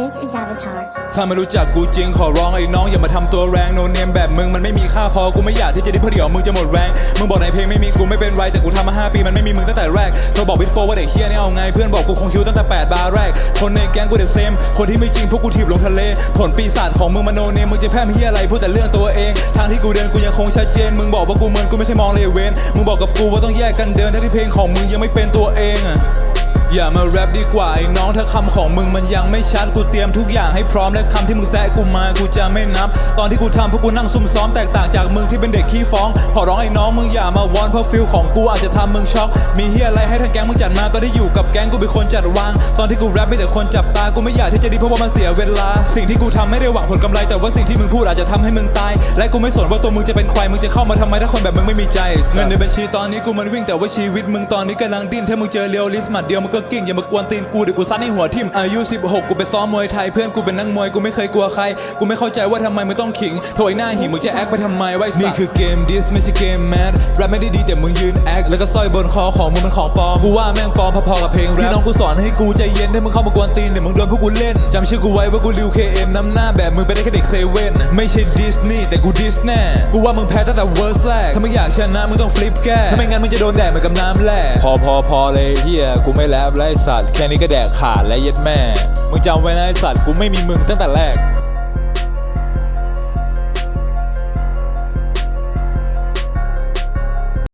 This is Avatar. ถ้าไม่รู้จักกูจริงขอร้องไอ้น้องอย่ามาทำตัวแรงโนเนมแบบมึงมันไม่มีค่าพอกูไม่อยากที่จะได้เพราะเดี๋ยวมึงจะหมดแรงมึงบอกในเพลงไม่มีกูไม่เป็นไรแต่กูทำมา 5 ปีมันไม่มีมึงตั้งแต่แรกเธอบอกวิดโฟว่าเด็กเฮียนี่เอาไงเพื่อนบอกกูคงคิวตั้งแต่ 8 บาร์แรก คนในแก๊งกูเด็กเซม คนที่ไม่จริงพวกกูถีบลงทะเล ผลปีศาจของมึงมาโนเนมมึงจะแพร่เฮียอะไรพูดแต่เรื่องตัวเอง ทางที่กูเดินกูยังคงชัดเจน มึงบอกว่ากูเหมือนกูไม่เคยมองเลยเว้นมึงบอกกับกูว่าต้องแยกกันเดินทั้งที่เพลงของมึงยังไม่เป็นตัวเองอะ อย่ามาแรปดีกว่าไอ้น้องถ้าคำของมึงมันยังไม่ชัดกูเตรียมทุกอย่างให้พร้อมและคำที่มึงแซะกูมากูจะไม่นับ ตอนที่กูทำพวกกูนั่งซุ่มซ้อมแตกต่างจากมึงที่เป็นเด็กขี้ฟ้อง ขอร้องไอ้น้องมึงอย่ามาวอนเพราะฟิลของกูอาจจะทำมึงช็อก มีเฮียอะไรให้ทางแก๊งมึงจัดมาตอนที่อยู่กับแก๊งกูเป็นคนจัดวาง ตอนที่กูแรปไม่แต่คนจับตากูไม่อยากที่จะดีเพราะว่ามันเสียเวลา สิ่งที่กูทำไม่ได้หวังผลกำไรแต่ว่าสิ่งที่มึงพูดอาจจะทำให้มึงตาย และกูไม่สนว่าตัวมึงจะเป็นใครมึงจะเข้ามาทำไมถ้าคนแบบมึงไม่มีใจเงินในบัญชีตอนนี้กูมันวิ่งแต่ว่าชีวิตมึงตอนนี้กำลังดิ้นถ้ามึงเจอเรียวลิสต์หมัดเดียวมึงก็กิ้งอย่ามากวนตีนกูเดี๋ยวกูซัดให้หัวทิ่มอายุ 16 กูไปซ้อมมวยไทยเพื่อนกูเป็นนักมวยกูไม่เคยกลัวใคร กูไม่เข้าใจว่าทำไมมึงต้องขิงโถยหน้าหิงมึงจะแอคไปทำไมไว้นี่คือเกมดิสไม่ใช่เกมแมทแรปไม่ได้ดีแต่มึงยืนแอคแล้วก็สร้อยบนคอของมึงมันของปลอมกูว่าแม่งปลอมพอๆกับเพลงแรปที่น้องกูสอนให้กูใจเย็นถ้ามึงเข้ามากวนตีนเดี๋ยวมึงโดนพวกกูเล่นจำชื่อกูไว้ว่ากูริวเคเอ็มนำหน้าแบบมึงไปได้แค่เด็กเซเว่นไม่ใช่ดิสนีย์แต่กูดิสแน่กูว่ามึงแพ้ตั้งแต่เวอร์สแรกถ้ามึงอยากชนะมึงต้องฟลิปแก้ถ้าไม่งั้นมึงจะโดนแดดเหมือนกับน้ำแร่พอพอพอเลยเฮียกูไม่แลบไล่สัตว์แค่นี้ก็แดกขาดและเย็ดแม่ มึงจำไว้นะไอสัตว์กูไม่มีมึงตั้งแต่แรก